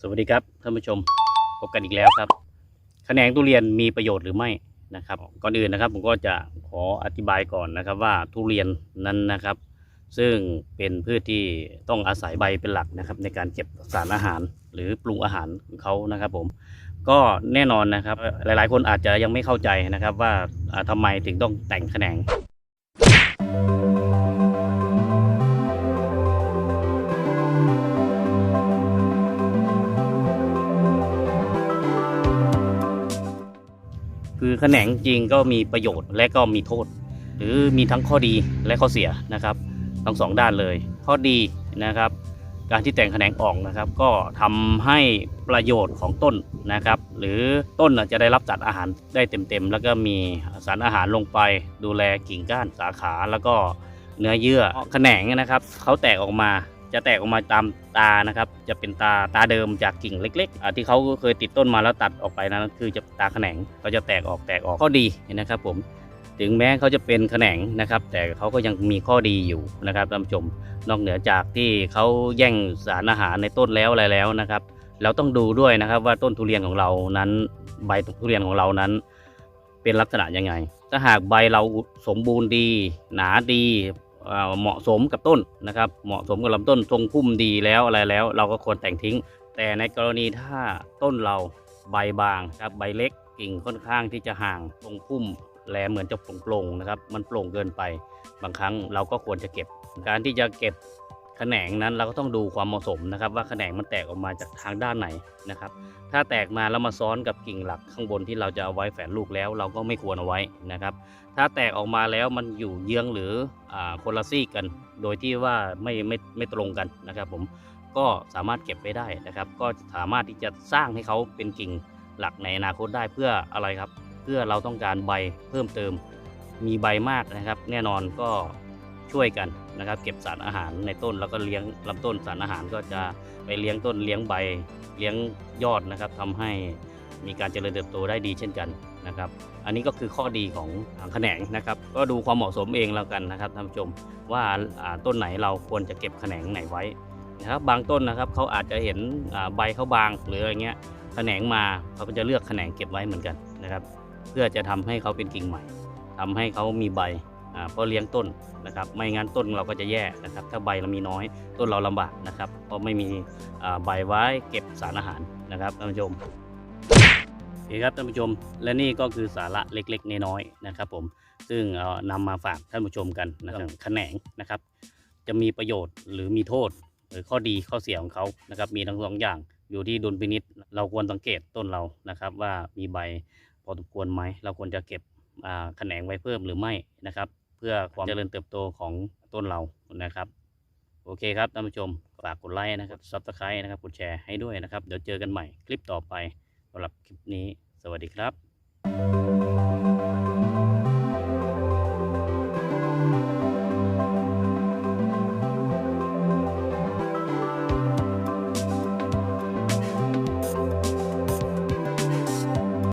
สวัสดีครับท่านผู้ชมพบกันอีกแล้วครับแขนงทุเรียนมีประโยชน์หรือไม่นะครับ ก่อนอื่นนะครับผมก็จะขออธิบายก่อนนะครับว่าทุเรียนนั้นนะครับ ซึ่งเป็นพืชที่ต้องอาศัยใบเป็นหลักนะครับ ในการเก็บสารอาหารหรือปรุงอาหารของเขานะครับ ผม ก็แน่นอนนะครับ หลายๆ คนอาจจะยังไม่เข้าใจนะครับ ว่าอ่าทำไมถึงต้องแต่งแขนง คือแขนงจริงก็มีประโยชน์และก็มีโทษ หรือมีทั้งข้อดีและข้อเสียนะครับทั้งสองด้านเลย ข้อดีนะครับ การที่แต่งแขนงออกนะครับ ก็ทำให้ประโยชน์ของต้นนะครับ หรือต้นจะได้รับสารอาหารได้เต็มๆ แล้วก็มีสารอาหารลงไป ดูแลกิ่งก้านสาขาแล้วก็เนื้อเยื่อแขนงนะครับเขาแตกออกมา จะแตกออกมาตามตานะครับ จะเป็นตาตาเดิมจากกิ่งเล็กๆที่เขาเคยติดต้นมาแล้วตัดออกไปนั้นคือจะตาแขนงเขาจะแตกออกแตกออกข้อดีนะครับ ผมถึงแม้เขาจะเป็นแขนงนะครับ แต่เขาก็ยังมีข้อดีอยู่นะครับท่านผู้ชมนอกเหนือจากที่เขาแย่งสารอาหารในต้นแล้วอะไรแล้วนะครับ เราต้องดูด้วยนะครับว่าต้นทุเรียนของเรานั้น ใบทุเรียนของเรานั้น เป็นลักษณะยังไง ถ้าหากใบเราสมบูรณ์ดี หนาดี เหมาะสมกับต้นนะครับ เหมาะสมกับลำต้นทรงพุ่มดีแล้วอะไรแล้ว เราก็ควรแต่งทิ้ง แต่ในกรณีถ้าต้นเราใบบางครับใบเล็กกิ่งค่อนข้างที่จะห่างทรงพุ่มแลเหมือนจะโปร่งๆนะครับ มันโปร่งเกินไป บางครั้งเราก็ควรจะเก็บ การที่จะเก็บ แขนงนั้นเราก็ต้องดูความเหมาะสมนะครับ ว่าแขนงมันแตกออกมาจากทางด้านไหนนะครับ ถ้าแตกมาแล้วมาซ้อนกับกิ่งหลักข้างบนที่เราจะเอาไว้แฝนลูกแล้วเราก็ไม่ควรเอาไว้นะครับ ถ้าแตกออกมาแล้วมันอยู่เยื้องหรืออาคนละซี่กัน โดยที่ว่าไม่ไม่ไม่ตรงกันนะครับผมก็สามารถเก็บไปได้นะครับ ก็สามารถที่จะสร้างให้เขาเป็นกิ่งหลักในอนาคตได้เพื่ออะไรครับ เพื่อเราต้องการใบเพิ่มเติม มีใบมากนะครับ แน่นอนก็ ช่วยกันนะครับ เก็บสารอาหารในต้นแล้วก็เลี้ยงลำต้นสารอาหารก็จะไปเลี้ยงต้นเลี้ยงใบเลี้ยงยอดนะครับทำให้มีการเจริญเติบโตได้ดีเช่นกันนะครับ อันนี้ก็คือข้อดีของแขนงนะครับ ก็ดูความเหมาะสมเองแล้วกันนะครับท่านผู้ชมว่าต้นไหนเราควรจะเก็บแขนงไหนไว้นะครับ บางต้นนะครับเขาอาจจะเห็นใบเขาบางหรืออะไรเงี้ยแขนงมาเขาก็จะเลือกแขนงเก็บไว้เหมือนกันนะครับ เพื่อจะทำให้เขาเป็นกิ่งใหม่ทำให้เขามีใบ เพราะเลี้ยงต้นนะครับไม่งั้นต้นเราก็จะแย่นะครับ ถ้าใบเรามีน้อยต้นเราลำบากนะครับเพราะไม่มีอ่าใบไว้เก็บสารอาหารนะครับท่านผู้ชมโอเคครับท่านผู้ชม และนี่ก็คือสาระเล็กๆน้อยๆนะครับ ผมซึ่งเอานำมาฝากท่านผู้ชมกันนะครับแขนงนะครับ จะมีประโยชน์หรือมีโทษ หรือข้อดีข้อเสียของเขานะครับ มีทั้งสองอย่างอยู่ที่ดุลพินิษเราควรสังเกตต้นเรานะครับ ว่ามีใบพอสมควรไหมเราควรจะเก็บอ่าแขนงไว้เพิ่มหรือไม่นะครับ เพื่อความเจริญเติบโตของต้นเรานะครับ โอเคครับท่านผู้ชมฝากกดไลค์นะครับซับสไครต์นะครับกดแชร์ให้ด้วยนะครับ เดี๋ยวเจอกันใหม่คลิปต่อไปสำหรับคลิปนี้ สวัสดีครับ